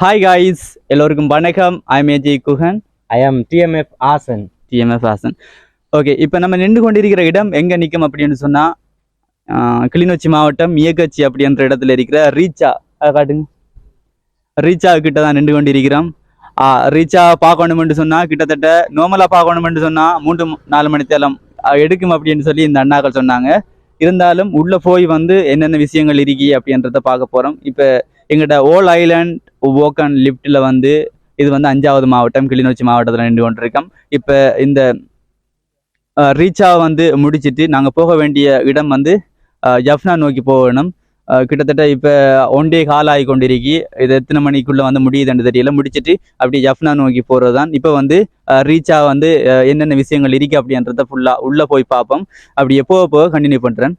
Hi guys எல்லோருக்கும் வணக்கம். I'm A G Guhan I am T M F Aasan T M F Hasan okay இப்போ நம்ம நின்று கொண்டிருக்கிற இடம் எங்கே நிற்கும் அப்படின்னு சொன்னால் கிளிநொச்சி மாவட்டம் இயக்கச்சி அப்படின்ற இடத்துல இருக்கிற ரீச்சா அதை காட்டுங்க. ரீச்சா கிட்ட தான் நின்று கொண்டிருக்கிறோம். ரீச்சா பார்க்கணுமென்று சொன்னால் கிட்டத்தட்ட நார்மலாக பார்க்கணுமென்று சொன்னால் மூன்று நாலு மணி தேலம் எடுக்கும் அப்படின்னு சொல்லி இந்த அண்ணாக்கள் சொன்னாங்க. இருந்தாலும் உள்ளே போய் வந்து என்னென்ன விஷயங்கள் இருக்கி அப்படின்றத பார்க்க போகிறோம் இப்போ எங்கிட்ட ஓல் ஐலாண்ட் ஓக்கன் லிஃப்ட்டில் வந்து இது வந்து அஞ்சாவது மாவட்டம் கிளிநொச்சி மாவட்டத்தில் நின்று கொண்டிருக்கோம் இப்போ இந்த ரீச்சா வந்து முடிச்சிட்டு நாங்கள் போக வேண்டிய இடம் வந்து ஜஃப்னா நோக்கி போகணும். கிட்டத்தட்ட இப்போ ஒன் டே கால் ஆகி கொண்டிருக்கி. இது எத்தனை மணிக்குள்ளே வந்து முடியுதுன்னு தெரியல. முடிச்சுட்டு அப்படி ஜஃப்னா நோக்கி போகிறது தான் இப்போ வந்து ரீச்சா வந்து என்னென்ன விஷயங்கள் இருக்கு அப்படின்றத ஃபுல்லாக உள்ளே போய் பார்ப்போம். அப்படி எப்போ போக கண்டினியூ பண்ணுறேன்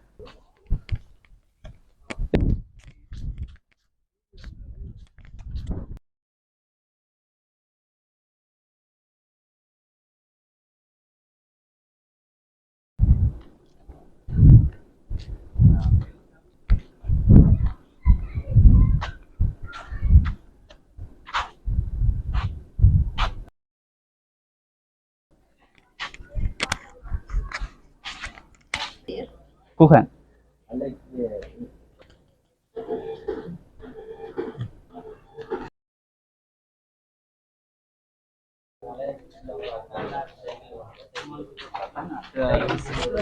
குகன்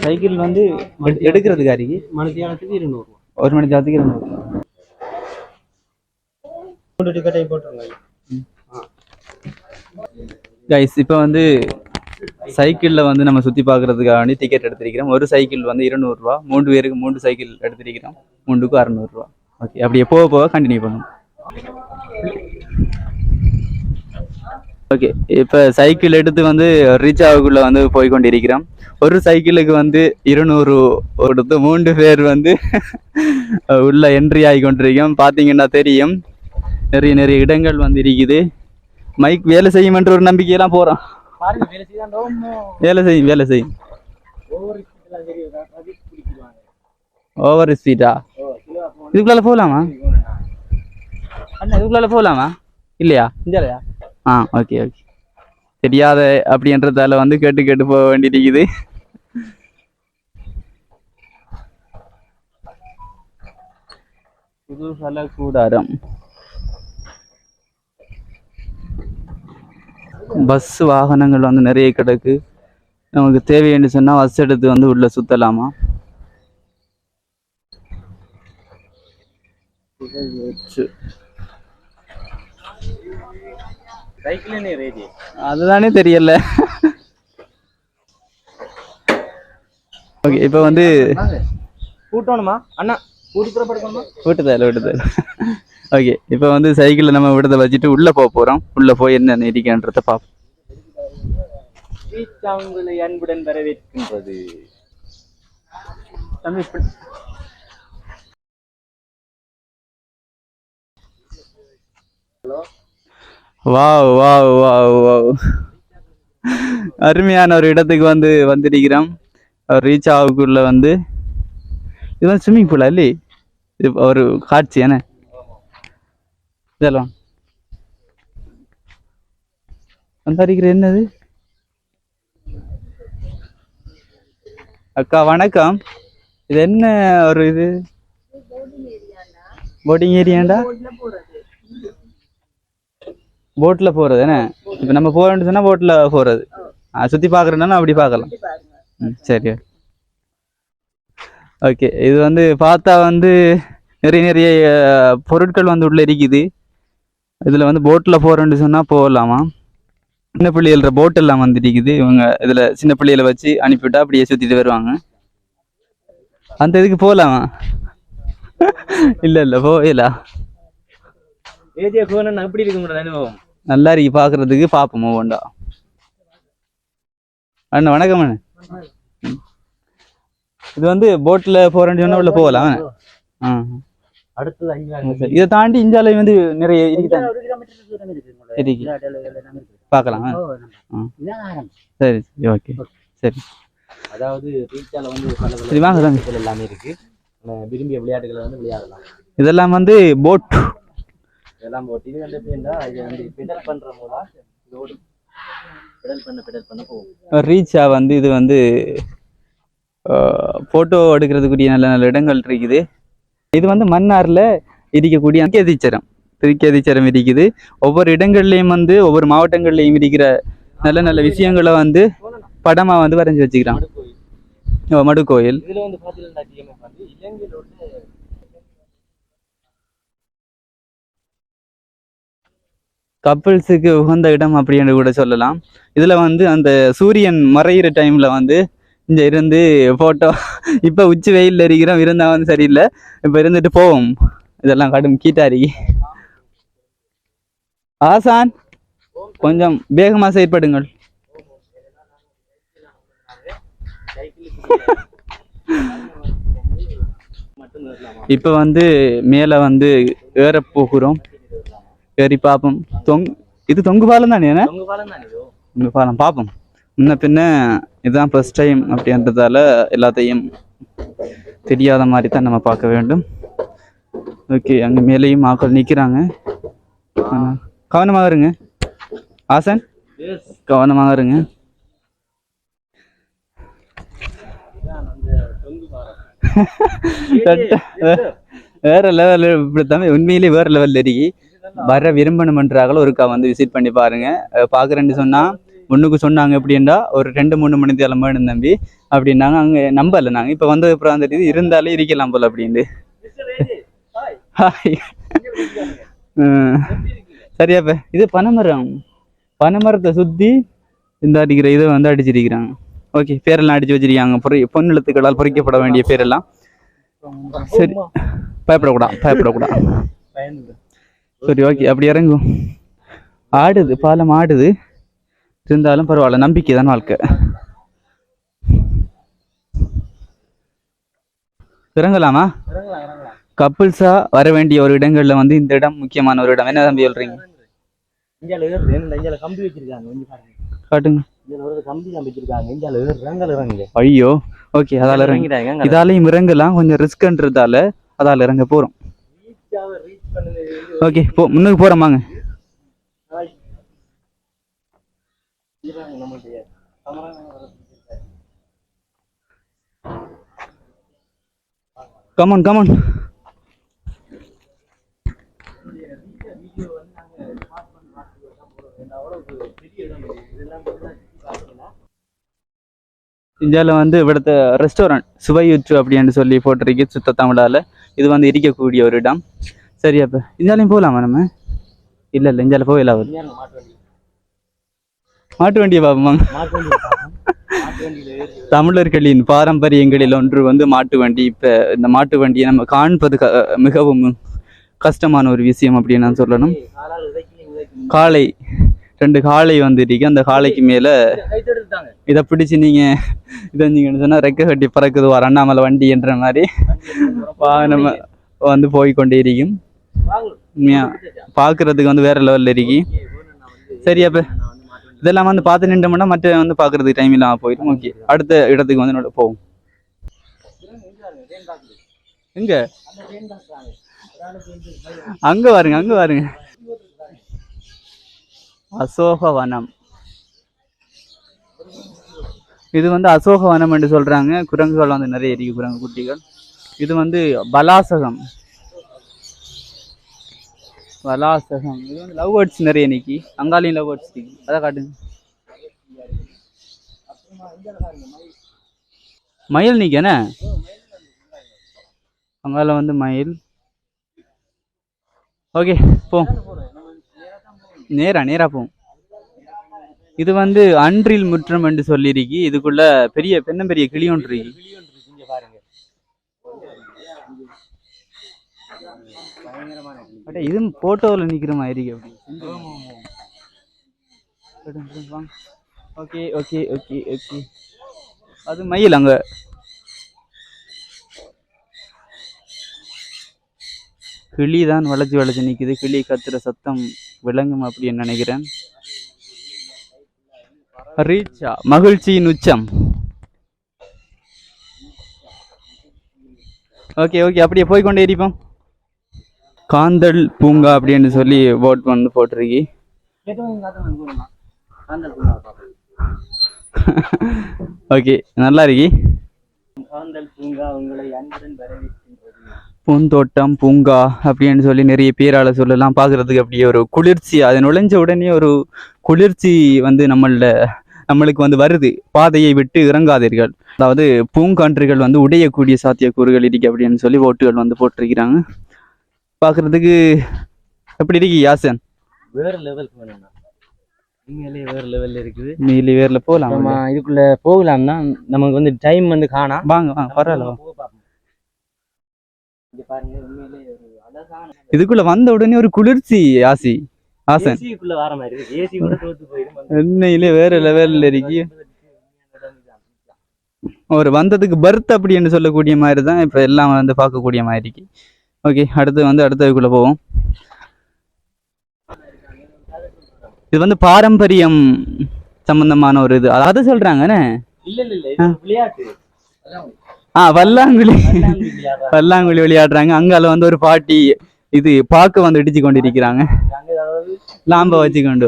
சைக்கிள் வந்து எடு- எடுக்கிறதுக்கு அருகே மணித்தியாலத்துக்கு இருநூறுவா ஒரு மணி நேரத்துக்கு இருநூறு மூணு டிக்கெட்டை போட்டுருங்க. கைஸ் இப்போ வந்து சைக்கிளில் வந்து நம்ம சுற்றி பார்க்குறதுக்காக வேண்டி டிக்கெட் எடுத்திருக்கிறோம். ஒரு சைக்கிள் வந்து இருநூறுவா மூன்று பேருக்கு மூன்று சைக்கிள் எடுத்திருக்கிறோம். மூன்றுக்கும் அறநூறுவா. ஓகே அப்படியே போக போக கண்டினியூ பண்ணும். ஓகே இப்போ சைக்கிள் எடுத்து வந்து ரீச் ஆகக்குள்ளே வந்து போய் கொண்டிருக்கிறோம் ஒரு சைக்கிளுக்கு வந்து இருநூறு கொடுத்து மூன்று பேர் வந்து உள்ள என்ட்ரி ஆகி கொண்டிருக்கோம் பார்த்தீங்கன்னா தெரியும். நிறைய நிறைய இடங்கள் வந்து இருக்குது. மைக் வேலை செய்யும் என்ற ஒரு நம்பிக்கையெல்லாம் போகிறோம் வேலை செய்யும் வேலை செய்யும் ஓவர் ஸ்பீடா இதுக்குள்ளால போகலாமா? அண்ணா இதுக்குள்ளால போகலாமா? இல்லையா? இந்தியாலயா? ஆ ஓகே ஓகே. தெரியாத அப்படின்றதால வந்து கேட்டு கேட்டு போக வேண்டியிருக்குது குதூகல கூடாரம் பஸ் வாகனங்கள் வந்து நிறைய கிடக்கு. நமக்கு தேவைன்னு சொன்னா பஸ் எடுத்து வந்து உள்ள ரேஜி அதுதானே தெரியல. ஓகே இப்போ வந்து கூட்டணுமா? அண்ணா விட்டுதல் விட்டுதல் ஓகே இப்போ வந்து சைக்கிளில் நம்ம விடுதலை வச்சுட்டு உள்ளே போக போகிறோம் உள்ளே போய் என்ன இருக்கின்றத பார்ப்போம் ஸ்ரீசாங்குலை அன்புடன் வரவேற்கின்றது. Wow wow wow wow. அருமையான ஒரு இடத்துக்கு வந்து வந்திருக்கிறோம். ரீச் ஆகுக்குள்ள வந்து. இது வந்து ஸ்விம்மிங் பூலா இல்லையே? இது ஒரு காட்சி என்ன? இதெல்லாம். அந்த அடிக்கிற என்னது? அக்கா வணக்கம். இது என்ன ஒரு இது? போட்டிங் ஏரியாண்டா போட்டில் போகிறது என்ன? இப்போ நம்ம போகிறோம்னு சொன்னால் போட்டில் போகிறது சுற்றி பார்க்குறேன்னா அப்படி பார்க்கலாம் ம் சரி ஓகே. இது வந்து பார்த்தா வந்து நிறைய நிறைய பொருட்கள் வந்து உள்ளே இருக்குது. இதில் வந்து போட்டில் போகிறோன்னு சொன்னால் போகலாமா? சின்ன பிள்ளைகள போட் எல்லாம் வந்துட்டு இவங்க இதில் சின்ன பிள்ளைகளை வச்சு அனுப்பிவிட்டா அப்படியே சுற்றிட்டு வருவாங்க. அந்த இதுக்கு போகலாமா இல்லை இல்லை போகலாம் எப்படி இருக்க அனுபவம். நல்லா இருக்கு பார்க்கறதுக்கு பார்ப்போம் ஒவ்வொண்டா அண்ணா வணக்கம் அண்ணா. ம். இது வந்து போட்டில் போகிறேன்னு சொன்னா உள்ள போகலாம் அடுத்தது. இதை தாண்டி இந்தியாவில் வந்து நிறைய இருக்கு பார்க்கலாம். சரி சரி ஓகே. சரி. அதாவது ரீச்சால வந்து பல பல சரி, வாங்க. விளையாட்டுகள் எல்லாமே இருக்கு. விரும்பிய விளையாட்டுகளை வந்து விளையாடலாம். இதெல்லாம் வந்து போட் இதெல்லாம் போட்டு இது வந்து எப்படின்னா இது வந்து பெடல் பண்ற ஓடும் பெடல் பண்ண பெடல் பண்ண போகும். ரீச்சா வந்து இது வந்து ஃபோட்டோ எடுக்கிறதுக்குரிய நல்ல நல்ல இடங்கள் இருக்குது. இது வந்து மன்னார்ல இருக்கக்கூடிய திருக்கேதீச்சரம் திருக்கேதீச்சரம் இருக்குது. ஒவ்வொரு இடங்கள்லையும் வந்து ஒவ்வொரு மாவட்டங்கள்லையும் இருக்கிற நல்ல நல்ல விஷயங்களை வந்து படமா வந்து வரைஞ்சி வச்சுக்கிறான். மடுக்கோயில். மடு கோயில் கப்பிள்ஸுக்கு உகந்த இடம் அப்படின்னு கூட சொல்லலாம். இதுல வந்து அந்த சூரியன் மறையிற டைம்ல வந்து இங்க இருந்து போட்டோ இப்ப உச்சி வெயில்ல இருக்கிறோம் இருந்தால் வந்து சரியில்லை. இப்ப இருந்துட்டு போவோம். இதெல்லாம் கடும் கீட்டாரி. ஆசான் கொஞ்சம் வேகமா செயற்படுங்கள். இப்ப வந்து மேல வந்து ஏற போகிறோம். ஏறி பார்ப்போம். தொங் இது தொங்கு பாலம் தானே தொங்கு பாலம் பார்ப்போம். முன்ன பின்ன இதுதான் ஃபர்ஸ்ட் டைம் அப்படின்றதால எல்லாத்தையும் தெரியாத மாதிரி தான் நம்ம பார்க்க வேண்டும். ஓகே அங்கே மேலேயும் ஆட்கள் நிற்கிறாங்க கவனமாக இருங்க. ஆசன் கவனமாக இருங்க. வேற லெவல் இப்படித்தாமே உண்மையிலேயே வேற லெவல்ல இருக்கு. வர விரும்பணுமன்றாங்களோ ஒருக்கா வந்து விசிட் பண்ணி பாருங்க. பாக்குறேன்னு சொன்னா முன்னுக்கு சொன்னாங்க எப்படின்னா ஒரு ரெண்டு மூணு மணி தேலம் வேணும் தம்பி. அப்படின்னாங்க. அங்க நம்பல நாங்க. இப்ப வந்தது அப்புறம் இது இருந்தாலே இருக்கலாம் போல ஹாய் ம். சரியாப்ப இது பனைமரம். பனைமரத்தை சுத்தி இந்த அடிக்கிற இதை வந்து அடிச்சிருக்கிறாங்க. ஓகே பேரெல்லாம் அடிச்சு வச்சிருக்காங்க. பொறி பொன் எழுத்துக்களால் பொறிக்கப்பட வேண்டிய பேரெல்லாம். சரி. பயப்படக்கூடாது பயப்படக்கூடாது சரி ஓகே அப்படி இறங்கும் ஆடுது பாலம் ஆடுது. இருந்தாலும் பரவாயில்ல நம்பிக்கை தான் வாழ்க்கை. இறங்கலாம்? கப்புள்ஸா வர வேண்டிய ஒரு இடங்கள்ல வந்து இந்த இடம் முக்கியமான ஒரு இடம். என்ன தம்பி சொல்றீங்க? இஞ்சால ஏறு இந்த இஞ்சால கம்பி வச்சிருக்காங்க கொஞ்சம் பாருங்க. காட்டுங்க. இஞ்சால ஒரு கம்பி தான் வச்சிருக்காங்க இஞ்சால ஏறு இறங்கல இறங்குங்க. ஐயோ ஓகே அதால இறங்கி இறங்கிட்டாங்க இதாலையும் இறங்கலாம் கொஞ்சம் ரிஸ்க்ன்றதால அதால இறங்க போறோம். ஓகே போ முன்னுக்கு நம்மளுடைய கமான் கமான் இந்தியாவில் வந்து இவிடத்த ரெஸ்டாரண்ட் சுவையுற்று அப்படின்னு சொல்லி போட்டிருக்கு சுத்த தமிழால். இது வந்து இருக்கக்கூடிய ஒரு இடம். சரி அப்போ இந்தியாலையும் போகலாமா நம்ம? இல்லை இல்லை இந்தியாவில் மாட்டு வண்டி. மாட்டு வண்டியை பார்ப்போமாங்க தமிழர்களின் பாரம்பரியங்களில் ஒன்று வந்து மாட்டு வண்டி. இப்போ இந்த மாட்டு வண்டியை நம்ம காண்பது மிகவும் கஷ்டமான ஒரு விஷயம் அப்படின்னு நான் சொல்லணும். காளை ரெண்டு காளை வந்து இருக்கு அந்த காளைக்கு மேலே இதை பிடிச்சி நீங்கள் இதை நீங்கள் சொன்னால் ரெக்க கட்டி பறக்குது வர அண்ணாமலை வண்டி என்ற மாதிரி. வா நம்ம வந்து போய் கொண்டே இருக்கும் பார்க்கறதுக்கு வந்து வேற லெவலில் இருக்கு. சரி அப்போ இதெல்லாம் வந்து பார்த்து நின்றோம்னா மற்ற வந்து பார்க்கறதுக்கு டைம் இல்லாமல் போயிடும். ஓகே அடுத்த இடத்துக்கு வந்து போவோம். எங்க அங்க பாருங்க அங்க பாருங்க. அசோக வனம் இது வந்து அசோக வனம் என்று சொல்றாங்க. குரங்குகள் வந்து நிறைய இருக்கு குரங்கு குட்டிகள். இது வந்து பலாசகம். பலாசகம். இது வந்து லவ் வேர்ட்ஸ் நிறைய நிக்கி அங்காளியும் லவ் வேர்ட்ஸ் நிக்கி அதை காட்டுங்க. மயில் நிக்க என்ன? அங்கால வந்து மயில். ஓகே போ. நேராக நேராக போகும் இது வந்து அன்றில் முற்றம் என்று சொல்லியிருக்கி. இதுக்குள்ள பெரிய பெண்ணம் பெரிய கிளி ஒன்று இருக்கு. இங்க இது போட்டோவில் நிற்கிற மாதிரி அப்படி. Okay okay okay okay. அது மயில் அங்க. கிளி தான் வளைச்சு வளைச்சு நிற்குது கிளி கத்துற சத்தம். விளங்கும் அப்படின்னு நினைக்கிறேன். ரீச்சா மகிழ்ச்சியின் உச்சம். ஓகே ஓகே அப்படியே போய் கொண்டே இருப்போம். காந்தல் பூங்கா அப்படின்னு சொல்லி போட் வந்து போட்டிருக்கி. காந்தல் ஓகே நல்லா இருக்கி. காந்தல் பூங்கா உங்களை அன்புடன் வரவேற்கின்றது பூந்தோட்டம் பூங்கா அப்படின்னு சொல்லி நிறைய பேரால சொல்லலாம். பார்க்கறதுக்கு அப்படியே ஒரு குளிர்ச்சி அது நுழைஞ்ச உடனே ஒரு குளிர்ச்சி வந்து நம்மள நம்மளுக்கு வந்து வருது. பாதையை விட்டு இறங்காதீர்கள். அதாவது பூங்கான்றுகள் வந்து உடையக்கூடிய சாத்தியக்கூறுகள் இருக்கு அப்படின்னு சொல்லி ஓட்டுகள் வந்து போட்டிருக்கிறாங்க. பார்க்கறதுக்கு எப்படி இருக்கு யாசன்? வேற வேணும்னா உண்மையிலேயே வேற லெவல்ல இருக்குது. நீலி வேர்ல போகலாம். இதுக்குள்ள போகலாம்னா நமக்கு வந்து டைம் வந்து காணா. வாங்க வாங்க பரவாயில்ல வாங்க. போக பார்ப்போம் இங்க பாருங்க உண்மையிலேயே ஒரு அழகான இதுக்குள்ள வந்த உடனே ஒரு குளிர்ச்சி ஆசி ஆசன். உண்மையிலே வேற லெவல்ல இருக்கு. ஒரு வந்ததுக்கு பர்த் அப்படின்னு சொல்லக்கூடிய மாதிரி தான் இப்போ எல்லாம் வந்து பார்க்கக்கூடிய மாதிரி இருக்கு. ஓகே அடுத்து வந்து அடுத்ததுக்குள்ள போவோம். இது வந்து பாரம்பரியம் சம்பந்தமான ஒரு இது. அதை சொல்றாங்கண்ணே இல்ல இல்ல இல்ல இது ஒரு விளையாட்டு. ஆ வல்லாங்குழி. வல்லாங்குழி விளையாடுறாங்க. அங்கால வந்து ஒரு பாட்டி இது பாக்கு வந்து இடிச்சு கொண்டிருக்கிறாங்க லாம்ப வச்சு கொண்டு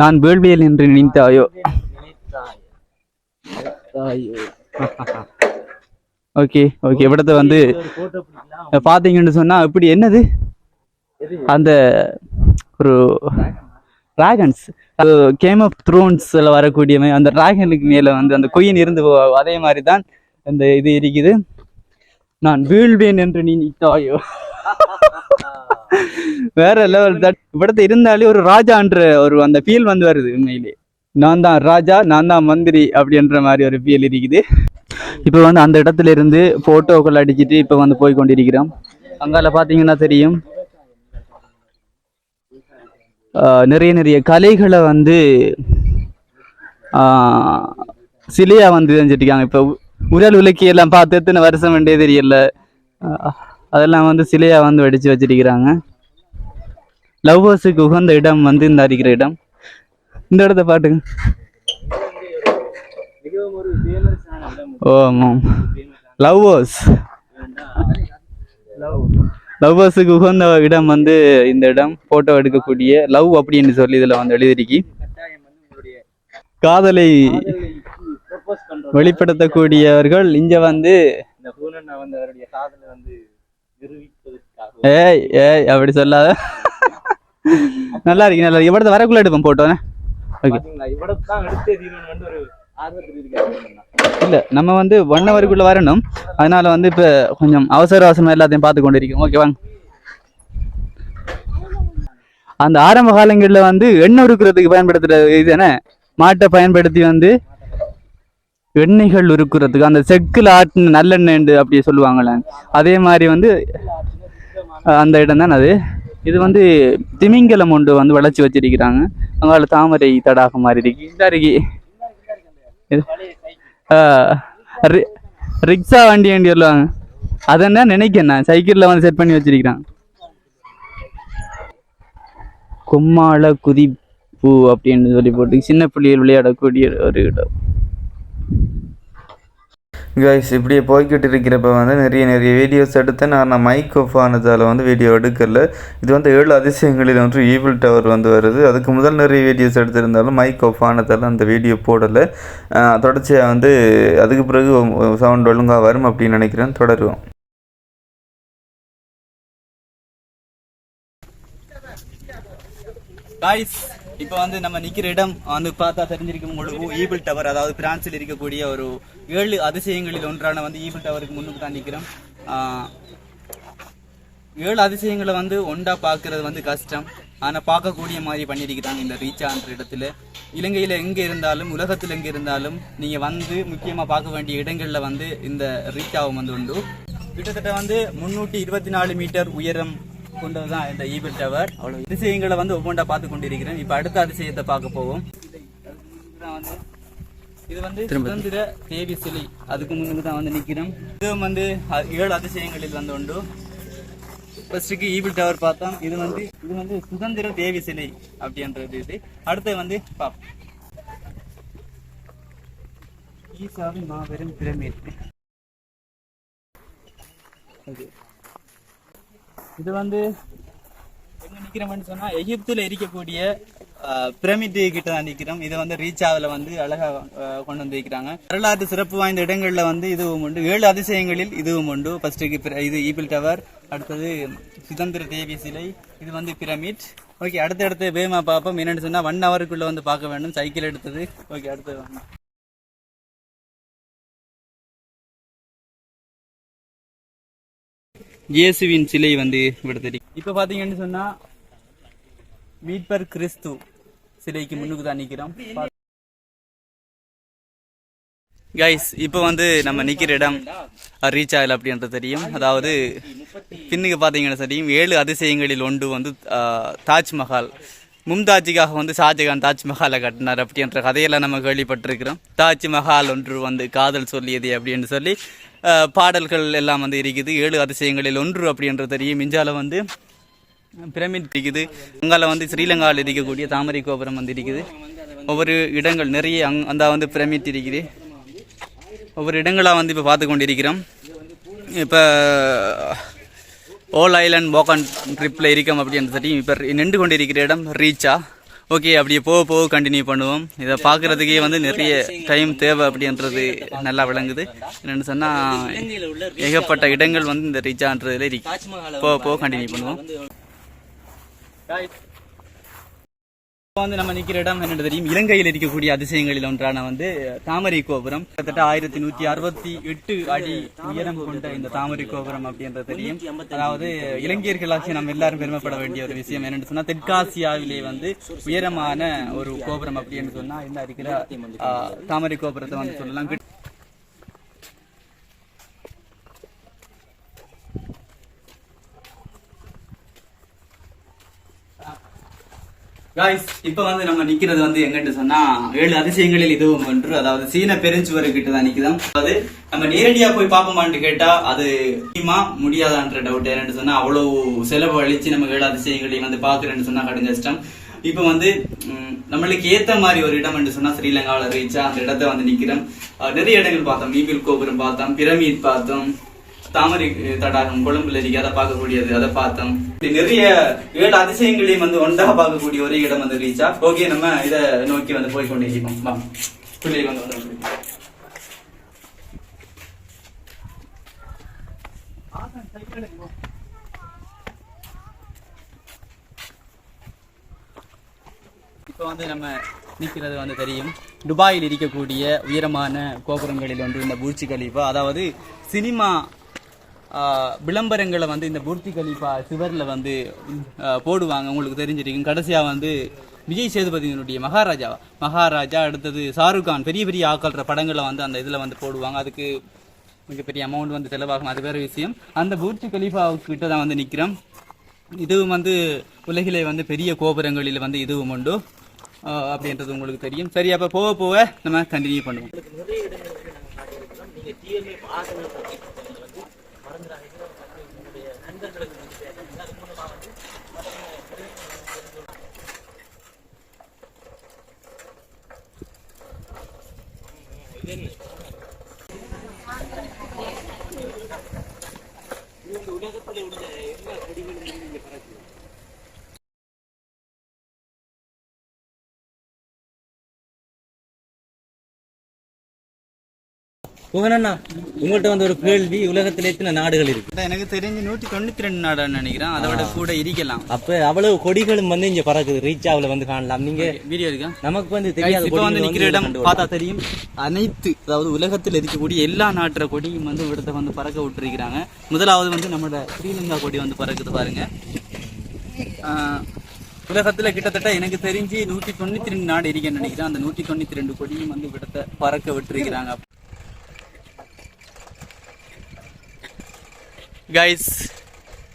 நான் வேள்வியல் என்று நினைத்தாயோ? Okay okay. இடத்த வந்து பாத்தீங்கன்னு சொன்னா இப்படி என்னது? அந்த ஒரு ட்ராகன்ஸ் கேம் ஆஃப் த்ரோன்ஸில் வரக்கூடியவை அந்த டிராகனுக்கு மேலே வந்து அந்த குயின் இருந்து அதே மாதிரி தான் அந்த இது இருக்குது. நான் வீழ்வேன் என்று நீ நிட்டாயோ வேற லெவல் தட் இப்படத்தை இருந்தாலே ஒரு ராஜான்ற ஒரு அந்த ஃபீல் வந்து வருது உண்மையிலே. நான் தான் ராஜா நான் தான் மந்திரி அப்படின்ற மாதிரி ஒரு ஃபீல் இருக்குது. இப்போ வந்து அந்த இடத்துல இருந்து ஃபோட்டோக்கள் அடிச்சுட்டு இப்போ வந்து போய் கொண்டிருக்கிறோம். அங்கால பார்த்தீங்கன்னா தெரியும். நிறைய நிறைய கலைகளை வந்து ஆஹ் சிலையா வந்து செஞ்சுட்டிருக்காங்க. இப்போ உரல் உலக்கி எல்லாம் பார்த்து எத்தனை வருஷம் வேண்டிய தெரியல. அதெல்லாம் வந்து சிலையா வந்து வெடிச்சு வச்சிருக்கிறாங்க. லவ்வர்ஸுக்கு உகந்த இடம் வந்து இந்த இருக்கிற இடம். இந்த இடத்த பாட்டுங்க. ஓ ஆமாம். லவ்வர்ஸ் லவ் லவ்வர்ஸுக்கு உகந்த இடம் வந்து இந்த இடம் போட்டோ எடுக்கக்கூடிய லவ் அப்படின்னு சொல்லி இதுல வந்து எழுதிருக்கு காதலை வெளிப்படுத்தக்கூடியவர்கள் இங்க வந்து ஏய் ஏய் அப்படி சொல்லாத. நல்லா இருக்கு நல்லா இருக்கு. இவ்வளவு வரக்குள்ள எடுப்போம் போட்டோன்னு ஓகே இல்லை இல்ல நம்ம வந்து ஒன் ஹவருக்குள்ள வரணும். அதனால வந்து இப்ப கொஞ்சம் அவசர அவசரமாக எல்லாத்தையும் பார்த்து கொண்டிருக்கோம் ஓகே வாங்க. அந்த ஆரம்ப காலங்களில் வந்து எண்ணெய் உருக்குறதுக்கு பயன்படுத்துகிற இது என்ன? மாட்டை பயன்படுத்தி வந்து எண்ணெய்கள் உருக்குறதுக்கு அந்த செக்கில் ஆட்டின நல்லெண்ணெய் அப்படி சொல்லுவாங்களே அதே மாதிரி வந்து அந்த இடம் தான் அது. இது வந்து திமிங்கலம் ஒன்று வந்து வளைச்சி வச்சிருக்கிறாங்க. அங்கால தாமரை தடாகம் மாதிரி இருக்கு. இந்த இருக்கு. ரிக்ஸா ஆஹ் ரிக்ஷா வண்டி வண்டி வருவாங்க. அதென்ன நினைக்கிறேன் நான். சைக்கிளில் வந்து செட் பண்ணி வச்சிருக்கிறேன். கும்மாள குதிப்பு அப்படின்னு சொல்லி போட்டு சின்ன பிள்ளைகள் விளையாடக்கூடிய ஒரு இடம். கைஸ் இப்படியே போய்கிட்டு இருக்கிறப்ப வந்து நிறைய நிறைய வீடியோஸ் எடுத்தேன். நான் நான் மைக் ஆஃப் ஆனதால் வந்து வீடியோ எடுக்கல. இது வந்து ஏழு அதிசயங்களில் வந்து ஈவில் டவர் வந்து வருது. அதுக்கு முதல் நிறைய வீடியோஸ் எடுத்திருந்தாலும் மைக் ஆஃப் ஆனதால் அந்த வீடியோ போடலை. தொடர்ச்சியாக வந்து அதுக்கு பிறகு சவுண்ட் ஒழுங்காக வரும் அப்படின்னு நினைக்கிறேன். தொடருவோம். கைஸ் இப்போ வந்து நம்ம நிக்கிற இடம் வந்து பார்த்தா தெரிஞ்சிருக்கும் பொழுது ஈபிள் டவர் அதாவது பிரான்சில் இருக்கக்கூடிய ஒரு ஏழு அதிசயங்களில் ஒன்றான வந்து ஈபிள் டவருக்கு முன்னுக்கு தான் நிற்கிறோம் ஏழு அதிசயங்களை வந்து ஒண்டா பார்க்கறது வந்து கஷ்டம். ஆனால் பார்க்கக்கூடிய மாதிரி பண்ணியிருக்கிறாங்க இந்த ரீச்சான்ற இடத்துல. இலங்கையில் எங்கே இருந்தாலும் உலகத்தில் எங்கே இருந்தாலும் நீங்கள் வந்து முக்கியமாக பார்க்க வேண்டிய இடங்களில் வந்து இந்த ரீச்சாவும் வந்து உண்டு. கிட்டத்தட்ட வந்து முன்னூற்றி இருபத்தி நாலு மீட்டர் உயரம் கொண்டதுதான் இந்த ஈபிள் டவர். அவ்வளவு அதிசயங்களை வந்து ஒவ்வொன்றா பார்த்து கொண்டிருக்கிறேன். இப்ப அடுத்த அதிசயத்தை பார்க்க போவோம். வந்து இது வந்து சுதந்திர தேவி சிலை. அதுக்கு முன்னுக்கு தான் வந்து நிக்கிறோம் இதுவும் வந்து ஏழு அதிசயங்களில் வந்து உண்டு. ஃபர்ஸ்ட்டுக்கு ஈபிள் டவர் பார்த்தோம். இது வந்து இது வந்து சுதந்திர தேவி சிலை அப்படின்றது இது. அடுத்து வந்து பாப் ஈசாவின் மாபெரும் பிரமிட் இது வந்து எங்க நிக்கிறோம்னு சொன்னா எகிப்துல இருக்கக்கூடிய பிரமிட் கிட்ட தான் நிக்கிறோம். இதை வந்து ரீச் ஆவில் வந்து அழகா கொண்டு வந்து வைக்கிறாங்க. வரலாற்று சிறப்பு வாய்ந்த இடங்கள்ல வந்து இதுவும் உண்டு. ஏழு அதிசயங்களில் இதுவும் உண்டு. ஃபர்ஸ்ட் இது ஈபிள் டவர் அடுத்தது சுதந்திர தேவி சிலை இது வந்து பிரமிட் ஓகே அடுத்தடுத்து வேமா பார்ப்போம். என்னென்னு சொன்னால் ஒன் ஹவருக்குள்ளே வந்து பார்க்க வேண்டும். சைக்கிள் எடுத்தது. ஓகே அடுத்தது இயேசுவின் சிலை வந்து விடுதலை இப்ப பாத்தீங்கன்னு சொன்னா மீட்பர் கிறிஸ்து சிலைக்கு முன்னுக்கு தான் நிக்கிறோம். கைஸ் இப்போ வந்து நம்ம நிக்கிற இடம் ரீச் ஆகல அப்படின்றது தெரியும். அதாவது பின்னுக்கு பார்த்தீங்கன்னா தெரியும் ஏழு அதிசயங்களில் ஒன்று வந்து தாஜ்மஹால். மும்தாஜுக்காக வந்து ஷாஜகான் தாஜ்மஹாலை கட்டினார் அப்படின்ற கதையெல்லாம் நம்ம கேள்விப்பட்டிருக்கிறோம். தாஜ்மஹால் ஒன்று வந்து காதல் சொல்லியது அப்படின்னு சொல்லி பாடல்கள் எல்லாம் வந்து இருக்குது. ஏழு அதிசயங்களில் ஒன்று அப்படின்ற தெரியும். இந்தியாவில் வந்து பிரமிட் இருக்குது. அங்கால வந்து ஸ்ரீலங்காவில் இருக்கக்கூடிய தாமரை கோபுரம் வந்து இருக்குது. ஒவ்வொரு இடங்கள் நிறைய அங் அந்த வந்து பிரமிட் இருக்குது. ஒவ்வொரு இடங்களாக வந்து இப்போ பார்த்து கொண்டிருக்கிறோம். இப்போ ஓல் ஐலண்ட் போக்கான் ட்ரிப்பில் இருக்கோம் அப்படின்னு சொல்லி இப்போ நின்று கொண்டிருக்கிற இடம் ரீச்சா? ஓகே அப்படியே போக போக கண்டினியூ பண்ணுவோம். இதை பார்க்குறதுக்கே வந்து நிறைய டைம் தேவை அப்படின்றது நல்லா விளங்குது. என்னென்னு சொன்னால் ஏகப்பட்ட இடங்கள் வந்து இந்த ரீச்சான்றதுல இருக்கு. போக போக கண்டினியூ பண்ணுவோம். இப்போ வந்து நம்ம நிக்கிற இடம் என்னன்னு தெரியும். இலங்கையில் இருக்கக்கூடிய அதிசயங்களில் ஒன்றான வந்து தாமரை கோபுரம். கிட்டத்தட்ட ஆயிரத்தி நூத்தி அறுபத்தி எட்டு அடி உயரம் கொண்ட இந்த தாமரை கோபுரம் அப்படின்றது தெரியும். அதாவது இலங்கையர்களாகிய நம்ம எல்லாரும் பெருமைப்பட வேண்டிய ஒரு விஷயம் என்னன்னு சொன்னா தெற்காசியாவிலே வந்து உயரமான ஒரு கோபுரம் அப்படின்னு சொன்னா என்ன இருக்கிற தாமரை கோபுரத்தை வந்து சொல்லலாம். காய்ஸ் இப்ப வந்து நம்ம நிக்கிறது வந்து எங்கன்னு சொன்னா ஏழு அதிசயங்களில் இதுவும் ஒன்று. அதாவது சீன பெருஞ்சுவர் கிட்ட தான் நிக்குதோம். அதாவது நம்ம நேரடியா போய் பார்ப்போமான்னு கேட்டா அது முடியுமா முடியாதான்ற டவுட் என்னன்னு சொன்னா அவ்வளவு செலவு அழிச்சு நம்ம ஏழு அதிசயங்களையும் வந்து பாக்குறேன்னு சொன்னா கடும் கஷ்டம். இப்ப வந்து நம்மளுக்கு ஏத்த மாதிரி ஒரு இடம் என்று சொன்னா ஸ்ரீலங்காவில ரீச்சா அந்த இடத்த வந்து நிக்கிறோம். நிறைய இடங்கள் பார்த்தோம். ஈபில் கோபுரம் பார்த்தோம். பிரமிட் பார்த்தோம். தாமரை தடாகம் கொழும்புல இருக்கு. அதை பார்க்கக்கூடியது. அதை பார்த்தோம். நிறைய ஏழு அதிசயங்களையும் வந்து ஒன்றாக பார்க்கக்கூடிய ஒரே இடம் வந்து ரீச்சா? ஓகே நம்ம இதை நோக்கி வந்து போய் கொண்டு இருக்கோம் வா. பிள்ளை வந்து வந்து இப்போ வந்து நம்ம நிற்கிறது வந்து தெரியும். துபாயில் இருக்கக்கூடிய உயரமான கோபுரங்களில் ஒன்று இந்த பூச்சி கலீஃபா அதாவது சினிமா விளம்பரங்களை வந்து இந்த பூர்த்தி கலீஃபா சிவரில் வந்து போடுவாங்க. உங்களுக்கு தெரிஞ்சிருக்கும். கடைசியாக வந்து விஜய் சேதுபதியினுடைய மகாராஜா. மகாராஜா அடுத்தது ஷாருக் கான். பெரிய பெரிய ஆக்கள்ற படங்களை வந்து அந்த இதில் வந்து போடுவாங்க. அதுக்கு மிகப்பெரிய அமௌண்ட் வந்து செலவாகும். அது வேறு விஷயம். அந்த பூர்த்தி கலிஃபாவுக்கிட்ட தான் வந்து நிற்கிறோம் இதுவும் வந்து உலகிலே வந்து பெரிய கோபுரங்களில் வந்து இதுவும் உண்டு. அப்படின்றது உங்களுக்கு தெரியும். சரி அப்போ போக போக நம்ம கண்டினியூ பண்ணுவோம் நிறைய இடங்களுக்கு நாங்கள் காட்டியிருக்கிறோம் நீங்க டிஎம்ஏ ஆசனம் பற்றி வந்து மறந்துடாதீங்க உங்களுடைய நண்பர்களுக்கு வந்து சேருங்க. அது மூலமா வந்து உலகத்தில் உள்ள எல்லா கொடிகளும் புகழண்ணா உங்கள்கிட்ட வந்து ஒரு கேள்வி உலகத்துல எத்தனை நாடுகள் இருக்கு? எனக்கு தெரிஞ்சு நூற்றி தொண்ணூத்தி ரெண்டு நாடுன்னு நினைக்கிறேன். அதை விட கூட இருக்கலாம். அப்ப அவ்வளவு கொடிகளும் வந்து இங்க பறக்குது ரீச்சாவுல வந்து காணலாம். நீங்க வீடியோ இருக்கா நமக்கு வந்து தெரியாத இப்ப வந்து நிக்கிற இடம் பார்த்தா தெரியும். அனைத்து அதாவது உலகத்தில் இருக்கக்கூடிய எல்லா நாட்டுற கொடியும் வந்து இவிடத்தை வந்து பறக்க விட்டுருக்கிறாங்க. முதலாவது வந்து நம்மளோட ஸ்ரீலங்கா கொடி வந்து பறக்குது பாருங்க. உலகத்துல கிட்டத்தட்ட எனக்கு தெரிஞ்சு நூத்தி தொண்ணூத்தி ரெண்டு நாடு இருக்கேன்னு நினைக்கிறேன். அந்த நூத்தி தொண்ணூத்தி ரெண்டு கொடியும் வந்து இவிடத்தை பறக்க விட்டுருக்கிறாங்க. கைஸ்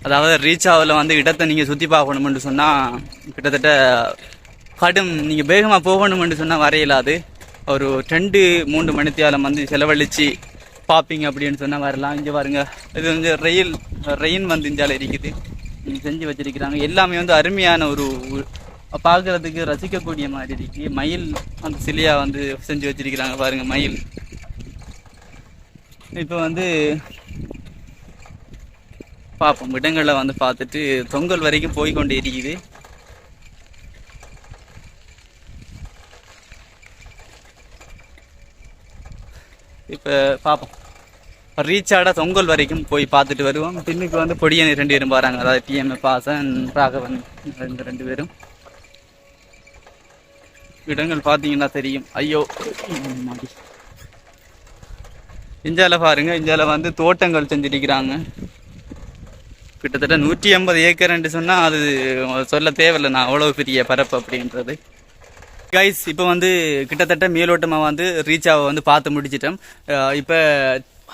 அதாவது ரீச் ஆகல வந்து இடத்தை நீங்கள் சுற்றி பார்க்கணுமென்று சொன்னால் கிட்டத்தட்ட கடும் நீங்கள் வேகமாக போகணுமென்று சொன்னால் வரையலாது ஒரு ரெண்டு மூன்று மணித்தியாலம் வந்து செலவழித்து பார்ப்பீங்க அப்படின்னு சொன்னால் வரலாம். இங்கே பாருங்க இது வந்து ரயில் ரெயின் வந்து இந்தியாவில் இருக்குது. இங்க செஞ்சு வச்சிருக்கிறாங்க. எல்லாமே வந்து அருமையான ஒரு பார்க்கறதுக்கு ரசிக்கக்கூடிய மாதிரி இருக்கு. மயில் அந்த சிலையாக வந்து செஞ்சு வச்சிருக்கிறாங்க பாருங்க மயில். இப்போ வந்து பார்ப்போம். இடங்களை வந்து பார்த்துட்டு தொங்கல் வரைக்கும் போய் கொண்டு இருக்குது. இப்போ பார்ப்போம். ரீச்சாட தொங்கல் வரைக்கும் போய் பார்த்துட்டு வருவோம். பின்னுக்கு வந்து பொடியன் ரெண்டு பேரும் வராங்க. அதாவது டிஎம் பாசன் ராகவன் ரெண்டு ரெண்டு பேரும். இடங்கள் பார்த்தீங்கன்னா தெரியும். ஐயோ மாடி பாருங்க. இந்தியால வந்து தோட்டங்கள் செஞ்சிருக்கிறாங்க. கிட்டத்தட்ட நூற்றி ஐம்பது ஏக்கர்ன்ட்டு சொன்னால் அது சொல்ல தேவையில்லை. நான் அவ்வளோ பெரிய பரப்பு அப்படின்றது. கைஸ் இப்போ வந்து கிட்டத்தட்ட மேலோட்டமாக வந்து ரீச்சாவை வந்து பார்த்து முடிச்சிட்டோம். இப்போ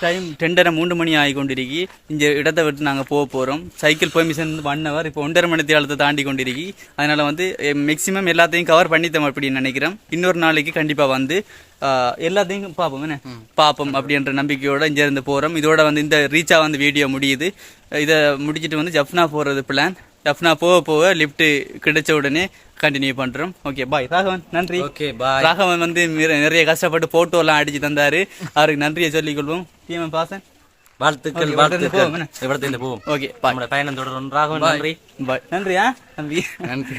டைம் டெண்டரை மூன்று மணி ஆகி கொண்டிருக்கி இந்த இடத்தை விட்டு நாங்கள் போக போகிறோம் சைக்கிள் பெர்மிஷன் ஒன் ஹவர் இப்போ ஒன்றரை மணி தேழத்தை தாண்டி கொண்டிருக்கி. அதனால் வந்து மேக்ஸிமம் எல்லாத்தையும் கவர் பண்ணித்தோம் அப்படின்னு நினைக்கிறேன் இன்னொரு நாளைக்கு கண்டிப்பாக வந்து எல்லாத்தையும் பார்ப்போம். என்ன? பார்ப்போம் அப்படின்ற நம்பிக்கையோட இங்கேருந்து போகிறோம் இதோட வந்து இந்த ரீச்சாக வந்து வீடியோ முடியுது. இதை முடிச்சுட்டு வந்து ஜஃப்னா போகிறது பிளான் ஜஃப்னா போக போக லிஃப்ட் கிடைச்ச உடனே கண்டினியூ பண்றோம். ஓகே பாய் ராகவன் நன்றி. ஓகே பாய் ராகவன் வந்து நிறைய கஷ்டப்பட்டு போட்டோ எல்லாம் அடிச்சு தந்தாரு. அவருக்கு நன்றியை சொல்லிக் கொள்வோம். டிஎம் பாசன் வாழ்த்துக்கள் வாழ்த்துக்கள். ஓகே பயணம் தொடரும். ராகவன் நன்றி. பாய் நன்றியா? நன்றி நன்றி.